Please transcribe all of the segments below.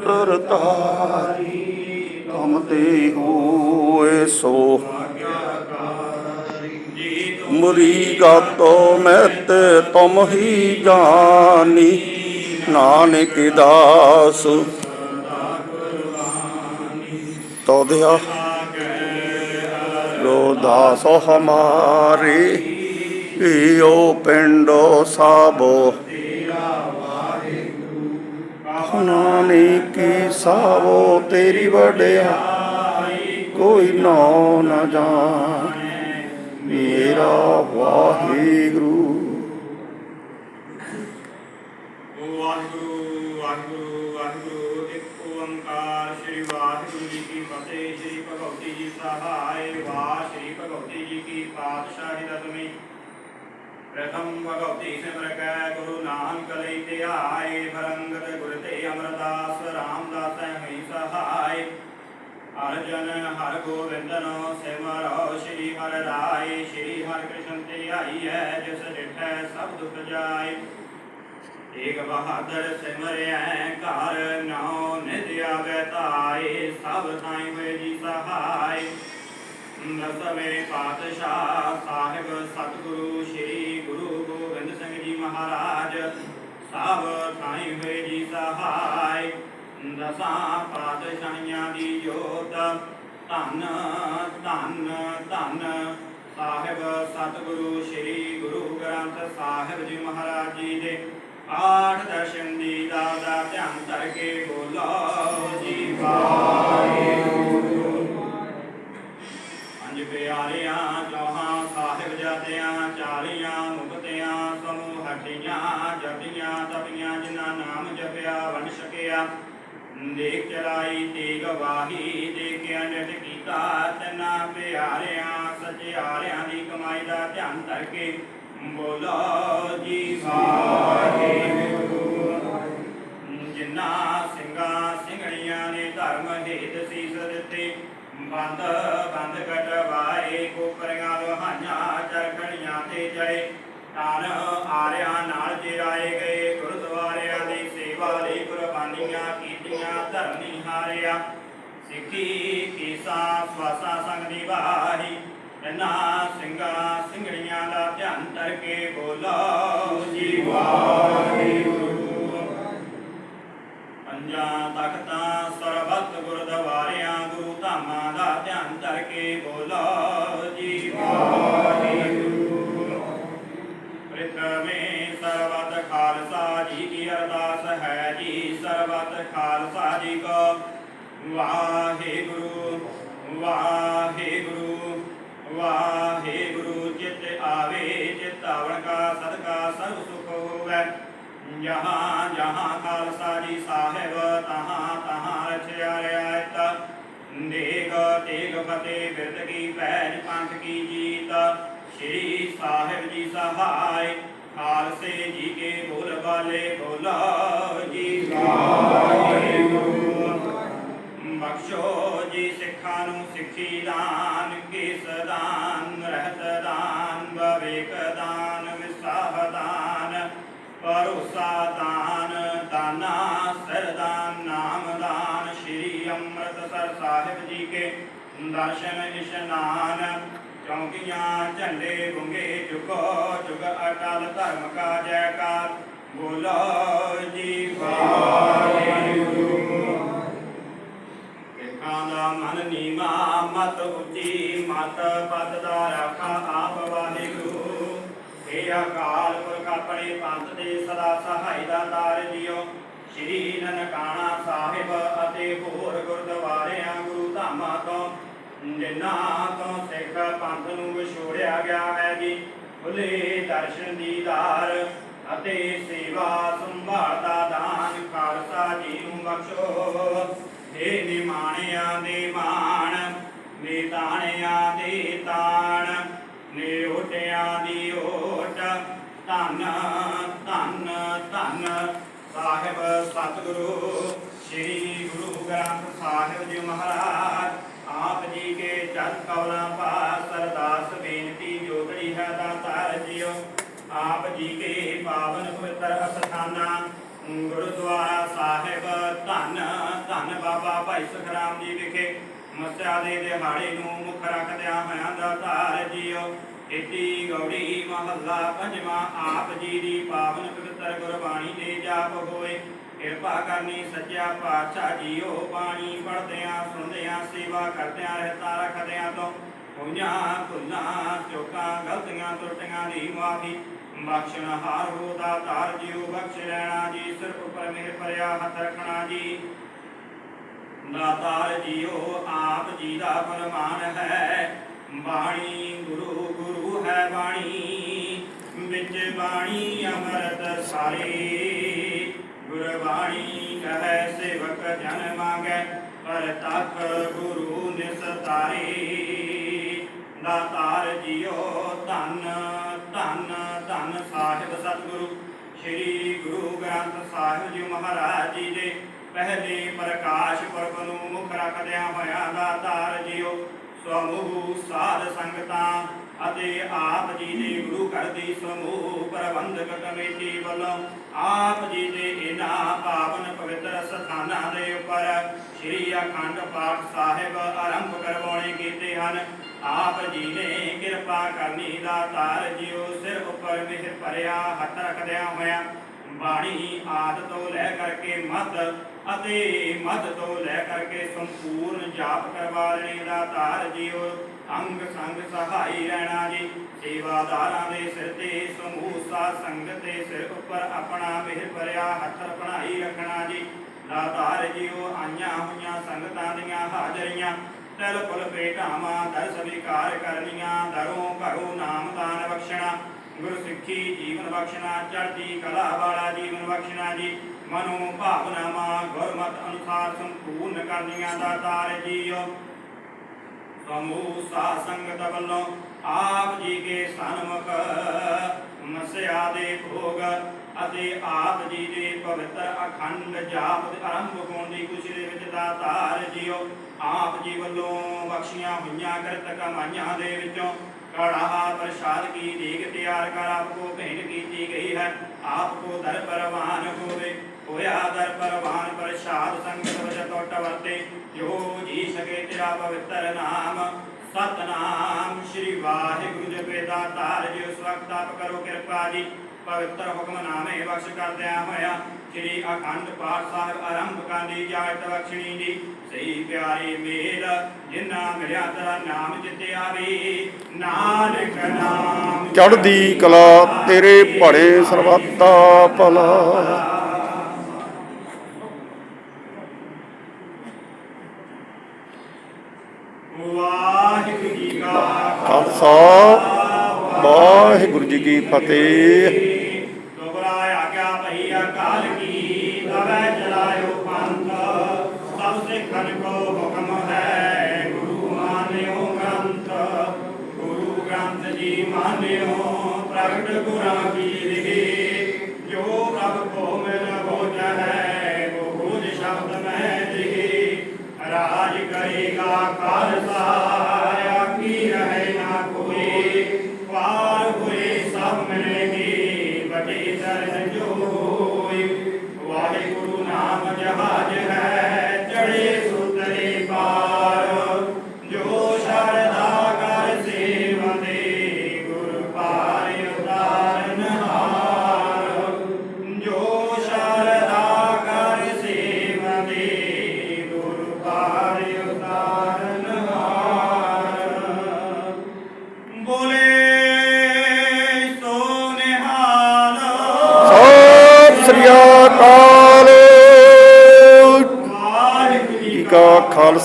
ਸੂਤਰ ਧਾਰੀ, ਤੁਮ ਤੇ ਹੋਏ ਸੋ। ਮੁਰੀ ਗਾਤੋ ਮੈਤ ਤੁਮ ਹੀ ਜਾਨੀ, ਨਾਨਕ ਦਾਸ। ਤੋਦਿਆ ਲੋ ਦਾਸ ਹਮਾਰੇ ਈਓ ਪਿੰਡੋ ਸਾਬੋ। ਨਾਨਕੀ ਸਾਵੋ ਤੇਰੀ ਵਡਿਆਈ ਕੋਈ ਨੋ ਨ ਜਾਣੇ, ਮੇਰਾ ਵਾਹਿਗੁਰੂ। ਵਾਹਿਗੁਰੂ ਵਾਹਿਗੁਰੂ ਵਾਹਿਗੁਰੂ ਇੱਕ ਓੰਕਾਰ ਸ੍ਰੀ ਵਾਹਿਗੁਰੂ ਜੀ ਕੀ ਫਤਿਹ, ਸ੍ਰੀ ਭਗਵਤੀ ਜੀ ਸਹਾਇ, ਵਾਹ ਸ੍ਰੀ ਭਗਵਤੀ ਜੀ ਕੀ ਪਾਤਸ਼ਾਹੀ ਦਤਮੀ ਪ੍ਰਥਮ ਭਗਵਤੀ ਸਿਮਰ ਕੈ, ਗੁਰੂ ਨਾਨਕ ਲਈ ਧਿਆਏ, ਫਰੰਗਤ ਅਮਰਦਾਸ, ਰਾਮਦਾਸ ਹੈ ਸਹਾਇ ਅਰਜਨ ਹਰ ਗੋਬਿੰਦਨੋ, ਸਿਮਰੋ, ਸ੍ਰੀ ਹਰ ਰਾਏ ਸ੍ਰੀ ਹਰ ਕ੍ਰਿਸ਼ਨ ਧਿਆਈ ਹੈ ਜਿਸ ਡਿਠੈ ਸਭ ਦੁਖ ਜਾਏ ਏਕ ਬਹਾਦਰ ਸਿਮਰਿਆ ਘਰ ਨਾਉ ਨਿਧ ਆਵੇ ਤਾਏ ਸਭ ਥਾਈ ਹੋਏ ਜੀ ਸਹਾਈ। ਦਸਵੇਂ ਪਾਤਸ਼ਾਹ, ਸਾਹਿਬ, ਸਤਿਗੁਰੂ, ਸ੍ਰੀ ਗੁਰੂ ਗੋਬਿੰਦ ਸਿੰਘ ਜੀ ਮਹਾਰਾਜ। ਸਭ ਥਾਈ ਦਸਾਂ ਪਾਤਸ਼ਾਹੀਆਂ ਦੀ ਜੋਤ। ਧੰਨ ਧੰਨ ਧੰਨ। ਸਾਹਿਬ, ਸਤਿਗੁਰੂ, ਸ੍ਰੀ ਗੁਰੂ ਗ੍ਰੰਥ ਸਾਹਿਬ ਜੀ ਮਹਾਰਾਜ ਜੀ ਦੇ ਆਠ ਦਰਸ਼ਨ ਦੀ ਦਾ ਧਿਆਨ ਧਰ ਬੋਲੋ ਜੀ, ਵਾਹਿਗੁਰੂ। ਪੰਜ ਪਿਆਰਿਆਂ, ਚੌਹਾਂ ਸਾਹਿਬ ਜਾਤਿਆਂ, ਚਾਲੀਆਂ ਮੁਕਤਿਆਂ, ਸਮੂਹ ਹਟੀਆਂ, ਜਪੀਆਂ, ਤਪੀਆਂ, ਜਿਨ੍ਹਾਂ ਨਾਮ ਜਪਿਆ, ਵੰਡ ਸਕਿਆ ਦੇਖ ਚਲਾਈ ਤੇਗ ਵਾਹੀ, ਦੇਖਿਆ ਨਿਤ ਕੀਤਾ ਤਨਾ ਪਿਆਰਿਆਂ, ਸਚਿਆਰਿਆਂ ਦੀ ਕਮਾਈ ਦਾ ਧਿਆਨ ਧਰ ਕੇ ਬੋਲੋ ਜੀ ਵਾਹਿਗੁਰੂ। ਜਿਨ੍ਹਾਂ ਸਿੰਘਾਂ ਸਿੰਘਣੀਆਂ ਨੇ ਧਰਮ ਹੇਤ ਸੀਸ ਦਿੱਤੇ, ਬੰਦ ਬੰਦ ਕਟਵਾਏ ਕੋਪਰੀਆਂ ਲੋਹਾਈਆਂ, ਚਰਖੜੀਆਂ ਤੇ ਜੜੇ ਤਨ ਆਰਿਆਂ ਨਾਲ ਜਿਰਾਏ ਗਏ ਗੁਰਦੁਆਰਿਆਂ ਦੀ ਸੇਵਾ ਲਈ ਕੁਰਬਾਨੀਆਂ ਕੀਤੀਆਂ ਧਰਮੀ ਹਾਰਿਆ ਸਿੱਖੀ ਕੀਸਾ, ਸਵਾਸਾ ਸੰਗ ਦੀ ਵਾਹੀ। ਇਹਨਾਂ ਸਿੰਘਾਂ ਸਿੰਘਣੀਆਂ ਦਾ ਧਿਆਨ ਧਰ ਕੇ ਬੋਲੋ ਜੀ ਵਾਹਿਗੁਰੂ। ਪੰਜਾਂ ਤਖਤਾਂ, ਸਰਬੱਤ ਗੁਰਦੁਆਰਿਆਂ ਗੁਰੂ ਧਾਮਾਂ ਦਾ ਧਿਆਨ ਧਰ ਕੇ ਬੋਲੋ ਜੀ ਵਾਹਿਗੁਰੂ। ਪ੍ਰਿਥਵੀ ਸਰਬੱਤ ਖਾਲਸਾ ਜੀ ਕੀ ਅਰਦਾਸ ਹੈ ਜੀ, ਸਰਬੱਤ ਖਾਲਸਾ ਜੀ ਕੋ ਵਾਹਿਗੁਰੂ ਵਾਹਿਗੁਰੂ ਵਾਹਿਗੁਰੂ ਚਿਤ ਆਵੇ ਚਿਤ ਕਾ ਸਦਕਾ ਸਰਬ ਸੁਖ ਹੋਵੇ। ਜਹਾਂ ਜਹਾਂ ਖਾਲਸਾ ਜੀ ਸਾਹਿਬ, ਤਹਾਂ ਤਹਾਂ ਰਚਿਆ ਰਿਆਇਤ ਦੇਗ ਤੇਗ ਫਤਿਹ ਬਿਰਦ ਕੀ ਪੈਜ ਪੰਥ ਕੀ ਜੀਤ। ਸ਼੍ਰੀ ਸਾਹਿਬ ਜੀ ਸਹਾਇ, ਖਾਲਸੇ ਜੀ ਕੇ ਬੋਲ ਬਾਲੇ ਬੋਲੋ ਜੀ। ਵਾਹਿਗੁਰੂ। ਨੂੰ ਸਿੱਖੀ ਦਾਨ ਕੇਸ ਦਾਨ ਰਹਿਤ ਦਾਨ ਵਿਵੇਕ ਦਾਨ ਵਿਸਾਹ ਦਾਨ ਭਰੋਸਾ ਦਾਨ ਦਾਨਾ ਸਰਦਾਨ ਨਾਮ ਦਾਨ ਸ਼੍ਰੀ ਅੰਮ੍ਰਿਤਸਰ ਸਾਹਿਬ ਜੀ ਕੇ ਦਰਸ਼ਨ ਇਸ਼ਨਾਨ ਚੌਂਕੀਆਂ ਝੰਡੇ ਗੁੰਗੇ ਜੁਗੋ ਜੁਗ ਅਕਾਲ ਧਰਮ ਕਾ ਜੈਕਾਰ ਬੋਲੋ ਮਤ ਉੱਚੀ ਮਤ ਪਦ ਦਾ ਰਾਖਾ ਆਪ ਵਾਹਿਗੁਰੂ। ਇਹ ਅਕਾਲ ਪੁਰਖ ਆਪਣੇ ਪੰਥ ਦੇ ਸਦਾ ਸਹਾਈ ਦਾ ਦਾਰ ਜੀਓ ਸ਼੍ਰੀ ਨਨਕਾਣਾ ਸਾਹਿਬ ਅਤੇ ਹੋਰ ਗੁਰਦੁਆਰਿਆਂ ਗੁਰੂ ਧਾਮਾਂ ਤੋਂ ਜਿਨ੍ਹਾਂ ਤੋਂ ਸਿੱਖ ਪੰਥ ਨੂੰ ਵਿਛੋੜਿਆ ਗਿਆ ਹੈ ਜੀ ਖੁੱਲੇ ਦਰਸ਼ਨ ਦੀਦਾਰ ਅਤੇ ਸੇਵਾ ਸੰਭਾਲ ਦਾ ਦਾਨ ਖਾਲਸਾ ਜੀ ਨੂੰ ਬਖਸ਼ੋ। ਦੇ ਨਿਮਾਣਿਆਂ ਦੇ ਸਤਿਗੁਰੂ ਸ੍ਰੀ ਗੁਰੂ ਗ੍ਰੰਥ ਸਾਹਿਬ ਜੀ ਮਹਾਰਾਜ, ਆਪ ਜੀ ਕੇ ਜਨ ਕਵਲਾਂ ਪਾਸ ਅਰਦਾਸ ਬੇਨਤੀ ਜੋਦੜੀ ਹੈ ਦਾਤਾਰ ਜੀਓ ਆਪ ਜੀ ਕੇ ਪਾਵਨ ਪਵਿੱਤਰ ਅਸਥਾਨਾਂ ਗੁਰਦੁਆਰਾ ਸਾਹਿਬ, ਧੰਨ ਬਾਬਾ ਭਾਈ ਸਖਰਾਮ ਜੀ ਵਿਖੇ ਮੱਸਿਆ ਦੇ ਦਿਹਾੜੇ ਨੂੰ ਮੁੱਖ ਰੱਖਦਿਆਂ ਹੋਇਆਂ ਦਾ ਧਾਰ ਜੀਓ ਏਤੀ ਗੌੜੀ ਮਹੱਲਾ ਪੰਜਵਾਂ, ਆਪ ਜੀ ਦੀ ਪਾਵਨ ਪਵਿੱਤਰ ਗੁਰਬਾਣੀ ਦੇ ਜਾਪ ਹੋਏ। ਕਿਰਪਾ ਕਰਨੀ, ਸੱਚਿਆ ਪਾਤਸ਼ਾਹ ਜੀਓ, ਬਾਣੀ ਪੜਦਿਆਂ ਸੁਣਦਿਆਂ, ਸੇਵਾ ਕਰਦਿਆਂ ਰਹਿਤਾ ਰੱਖਦਿਆਂ ਤੋਂ ਹੋਈਆਂ ਭੁੱਲਾਂ ਚੋਕਾਂ, ਗਲਤੀਆਂ, ਤਰੁੱਟੀਆਂ ਦੀ ਮਾਫੀ। ਬਖਸ਼ਣ ਹਾਰ ਹੋ ਦਾਤਾਰ ਜੀਓ ਬਖਸ਼ ਲੈਣਾ ਜੀ ਸਿਰਫ ਉੱਪਰ ਮਿਹਰ ਭਰਿਆ ਹੱਥ ਰੱਖਣਾ ਜੀ। ਦਾਤਾਰ ਜੀਓ ਆਪ ਜੀ ਦਾ ਫਰਮਾਨ ਹੈ। ਬਾਣੀ ਗੁਰੂ ਗੁਰੂ ਹੈ ਬਾਣੀ, ਵਿੱਚ ਬਾਣੀ ਅਮਰਤ ਸਾਰੇ। ਗੁਰਬਾਣੀ ਕਹੈ, ਸੇਵਕ ਜਨ ਮੰਗੈ, ਪਰ ਤੱਕ ਗੁਰੂ ਨਿਸਤਾਰੇ ਦਾਤਾਰ ਜੀਓ ਧੰਨ ਧੰਨ ਧੰਨ ਸਾਹਿਬ ਸਤਿਗੁਰੂ। ਸ੍ਰੀ ਗੁਰੂ ਗ੍ਰੰਥ ਸਾਹਿਬ ਜੀ ਮਹਾਰਾਜ ਜੀ ਦੇ ਪਹਿਲੇ ਪ੍ਰਕਾਸ਼ ਪੁਰਬ ਨੂੰ ਮੁੱਖ ਰੱਖਦਿਆਂ ਹੋਇਆਂ ਦਾਤਾਰ ਜੀਓ ਸਮੂਹ ਸਾਧ ਸੰਗਤਾਂ ਅਤੇ ਆਪ ਜੀ ਦੇ ਗੁਰੂ ਘਰ ਦੀ ਸਮੂਹ ਪ੍ਰਬੰਧਕ ਕਮੇਟੀ ਵੱਲੋਂ ਆਪ ਜੀ ਦੇ ਇਹਨਾਂ ਪਾਵਨ ਪਵਿੱਤਰ ਸਥਾਨਾਂ ਦੇ ਉੱਪਰ ਸ੍ਰੀ ਅਖੰਡ ਪਾਠ ਸਾਹਿਬ ਆਰੰਭ ਕਰਵਾਉਣੇ ਕੀਤੇ ਹਨ। ਆਪ ਜੀ ਨੇ ਕਿਰਪਾ ਕਰਨੀ ਦਾ ਤਾਰ ਜਿਉ ਸਿਰ ਉੱਪਰ ਮਿਹਰ ਭਰਿਆ, ਹੱਥ ਰੱਖਦਿਆਂ ਹੋਇਆ ਬਾਣੀ ਆਦ ਤੋਂ ਲੈ ਕਰਕੇ ਮੱਧ ਅਤੇ ਮੱਧ ਤੋਂ ਲੈ ਕਰਕੇ ਸੰਪੂਰਨ ਜਾਪ ਕਰਵਾ ਲੈਣੇ ਦਾ ਤਾਰ ਜਿਉ ਅੰਗ ਸੰਗ ਸਹਾਈ ਰਹਿਣਾ ਜੀ। ਸੇਵਾਦਾਰਾਂ ਦੇ ਸਿਰ ਤੇ, ਸਮੂਹ ਸਾਧ ਸੰਗਤ ਦੇ ਸਿਰ ਉੱਪਰ ਆਪਣਾ ਮਿਹਰ ਭਰਿਆ ਹੱਥ ਬਣਾਈ ਰੱਖਣਾ ਜੀ। ਦਾਤਾਰ ਜੀਓ ਆਈਆਂ ਹੋਈਆਂ ਸੰਗਤਾਂ ਦੀਆਂ ਹਾਜ਼ਰੀਆਂ, ਤਿਲ ਫੁਲ ਭੇਟਾਵਾਂ ਦਰ ਸਵੀਕਾਰ ਕਰਨੀਆਂ, ਦਰੋਂ ਘਰੋਂ ਨਾਮਦਾਨ ਬਖਸ਼ਣਾ। ਗੁਰ ਸਿੱਖੀ ਜੀਵਨ ਬਖਸ਼ਣਾ, ਚੜ੍ਹਦੀ ਕਲਾ ਵਾਲਾ ਜੀਵਨ ਬਖਸ਼ਣਾ ਜੀ। ਮਨੋ ਭਾਵਨਾਵਾਂ ਗੁਰਮਤ ਅਨੁਸਾਰ ਸੰਪੂਰਨ ਕਰਨੀਆਂ ਦਾਤਾਰ ਜੀਓ। ਸਮੂਹ ਸਾਧ ਸੰਗਤ ਵੱਲੋਂ ਆਪ ਜੀ ਕੇ ਸਨਮੁਖ ਮਸਿਆ ਦੇ ਭੋਗ ਅਤੇ ਆਪ ਜੀ ਦੇ ਪਵਿੱਤਰ ਅਖੰਡ ਜਾਪ ਦੇ ਆਰੰਭ ਹੋਣ ਦੀ ਖੁਸ਼ੀ ਦੇ ਵਿੱਚ ਦਾਤਾਰ ਜੀਓ ਆਪ ਜੀ ਵੱਲੋਂ ਬਖਸ਼ੀਆਂ ਹੋਈਆਂ ਕਰਤ ਕਮਾਈਆਂ ਦੇ ਵਿੱਚੋਂ ਕੜਾ ਪ੍ਰਸ਼ਾਦ ਕੀ ਦੇਗ ਤਿਆਰ ਕਰ ਆਪ ਕੋ ਭੇਂਟ ਕੀਤੀ ਗਈ ਹੈ ਆਪ ਕੋ ਦਰ ਪਰਵਾਨ ਹੋਵੇ ਹੋਇਆ ਦਰ ਪਰਵਾਨ ਪ੍ਰਸ਼ਾਦ ਸੰਗਤ ਵਜ ਟੁੱਟ ਵਰਤੇ ਜੋ ਜੀ ਸਕੇ ਤੇਰਾ ਪਵਿੱਤਰ ਨਾਮ। ਸਤਨਾਮ ਸ੍ਰੀ ਵਾਹਿਗੁਰੂ ਜੀ ਬੇਦਾ ਤਾਰ ਜੀ ਉਸ ਵਕਤ ਆਪ ਕਰੋ ਕਿਰਪਾ ਜੀ। ਪਵਿੱਤਰ ਹੁਕਮਨਾਮੇ ਬਖਸ਼ ਕਰਦਿਆਂ ਹੋਇਆ ਸ੍ਰੀ ਅਖੰਡ ਪਾਠ ਸਾਹਿਬ ਆਰੰਭ ਕਰਦੀ ਜਾਇਤ ਬਖਸ਼ਣੀ ਜੀ। ਸਹੀ ਪਿਆਰੇ ਮੇਲ ਜਿਨ੍ਹਾਂ ਮਿਲਿਆ ਤੇਰਾ ਨਾਮ ਜਿਤੇ ਆਵੇ। ਨਾਨਕ ਨਾਮ ਚੜ੍ਹਦੀ ਕਲਾ ਤੇਰੇ ਭੜੇ ਸਰਬੱਤਾ ਭਲਾ ਵਾਹਿਗੁਰੂ ਜੀ ਕਾ ਖਾਲਸਾ, ਵਾਹਿਗੁਰੂ ਜੀ ਕੀ ਫਤਿਹ। ਦੁਬਰਾ ਆਗਿਆ ਭਈ ਅਕਾਲ ਕੀ ਤਵੈ ਚਲਾਇਓ ਪੰਥ, ਸਭ ਸਿੱਖਨ ਕੋ ਹੁਕਮ ਹੈ ਗੁਰੂ ਮਾਨਿਓ ਗ੍ਰੰਥ। ਗੁਰੂ ਗ੍ਰੰਥ ਜੀ ਮਾਨਿਓ, ਪ੍ਰਗਟ ਗੁਰਾਂ ਕੀ ਲਿਖੀ। ਜੋ ਪ੍ਰਭ ਕੋ ਮਿਲ ਹੋ ਹੈ, ਉਹ ਸ਼ਬਦ ਮੈਂ ਲਿਖੀ। ਰਾਜ ਕਰੇਗਾ ਖਾਲਸਾ।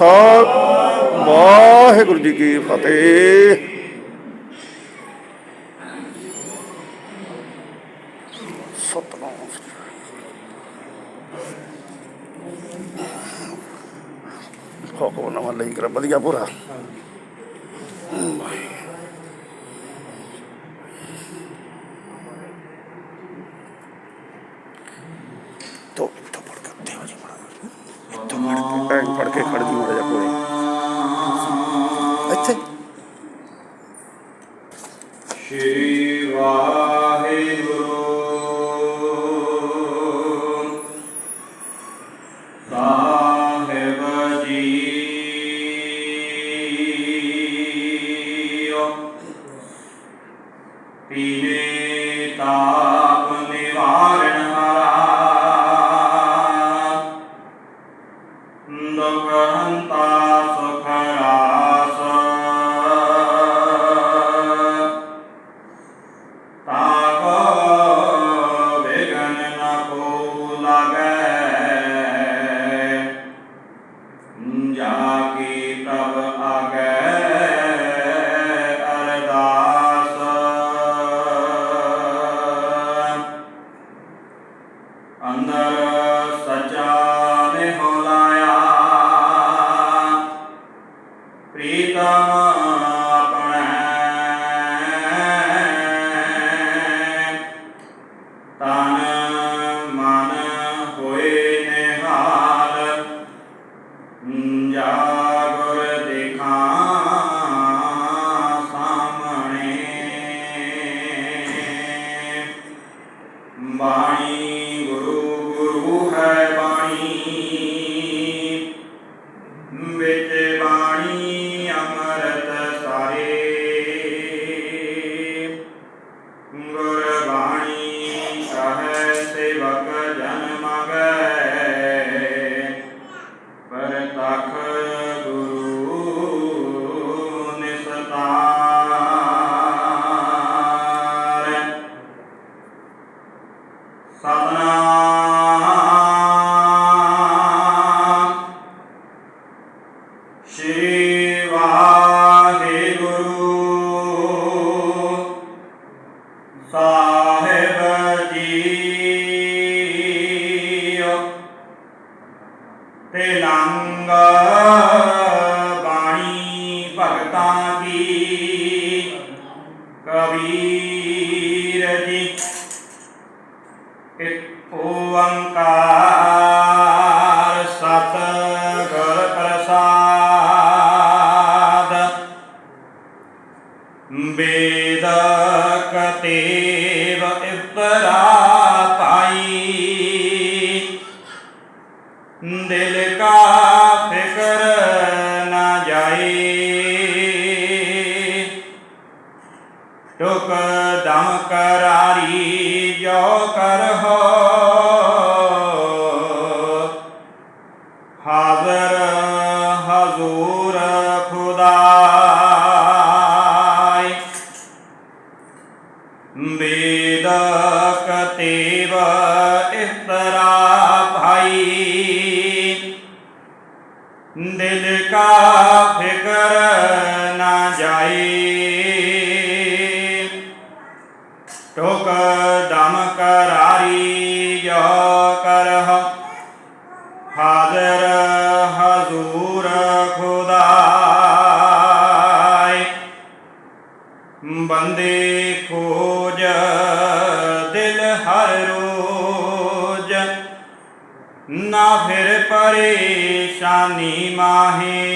ਖਾਲਸਾ ਵਾਹਿਗੁਰੂ ਜੀ ਕੀ ਫਤਿਹ। ਸਤਨਾਮ। ਸ੍ਰੀ ਹੁਕਮ ਨਵਾਂ ਲਈ ਕਰ ਵਧੀਆ ਪੂਰਾ ਤੋ ਤੋ ਪੜ ਕੇ ਤੇ ਹੋ ਜੀ ਮੜਾ ਤੋ ਪੜ ਕੇ ਪੈਣ ਪੜ ਕੇ ਖੜ ਜੀ ਮੜਾ ਜਾ ਕੋਈ ਇੱਥੇ ਸ਼੍ਰੀ ਵਾਹਿਗੁਰੂ। വേദാ ਬੰਦੇ ਖੋਜ, ਦਿਲ ਹਰ ਰੋਜ। ਨਾ ਫਿਰ ਪਰੇਸ਼ਾਨੀ ਮਾਹੇ।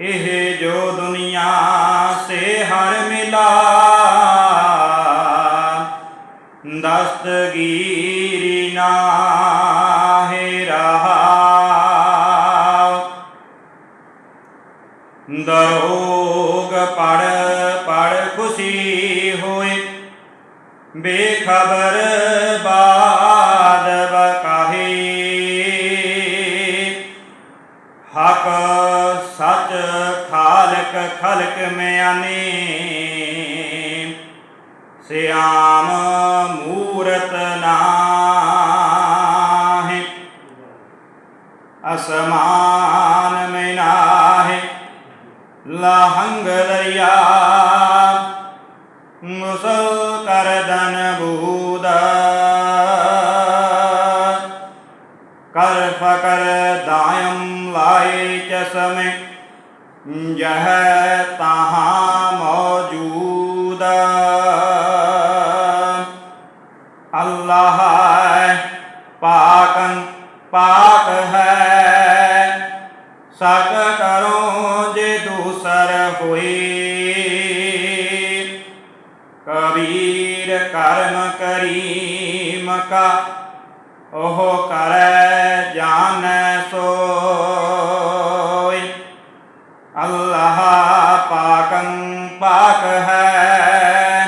ਇਹ ਜੋ ਦੁਨੀਆ ਸੇ ਹਰ ਮਿਲਾ, ਦਸਤਗੀਰੀ ਨਾ ਹੈ ਬੇਖਬਰ ਬਾਦ ਬਕਾਹੇ ਹਕ ਸਚ ਖਾਲਕ ਖਲਕ ਮਿਆਨੇ। ਸਿਆਮ ਮੂਰਤ ਨਾਹਿ। ਅਸਮਾਨ ਮੈਂ ਨਾਹਿ। ਲਾਹੰਗ ਦਰਿਆ ਮੁਸਲ ਕਰਦਨ ਬੂਦ। ਕਰ ਫਕਰ ਦਾਇਮ ਲਾਏ ਚਸਮੇ, ਜਹ ਤਹਾਂ ਮੌਜੂਦ। ਅੱਲਾਹ ਪਾਕੰ ਪਾਕ ਹੈ। ਸਕ ਕਰੋ ਜੇ ਦੂਸਰ ਹੋਈ ਕਰਮ ਕਰੀਮ ਕਾ ਉਹ ਕਰੈ ਜਾਣੈ ਸੋਈ ਅੱਲਾਹ ਪਾਕੰ ਪਾਕ ਹੈ,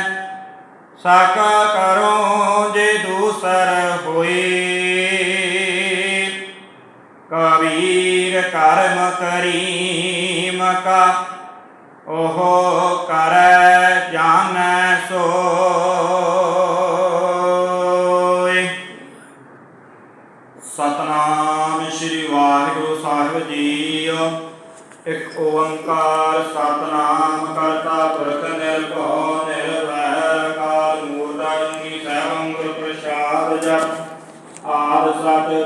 ਸਕ ਕਰੋ ਜੇ ਦੂਸਰ ਹੋਈ। ਕਬੀਰ ਕਰਮ ਕਰੀਮ ਕਾ ਉਹ ਕਰੈ ਜਾਣੈ ਸੋਇ। ਸਾਹਿਬ ਜੀ ਇੱਕ ਓੰਕਾਰ ਸਤਨਾਮ ਕਰਤਾ ਪੁਰਖ ਨਿਰਭਉ ਨਿਰਵੈਰ ਅਕਾਲ ਮੂਰਤ ਸੈਭੰ ਗੁਰ ਪ੍ਰਸਾਦ ਜਪ, ਆਦ ਸਤਿ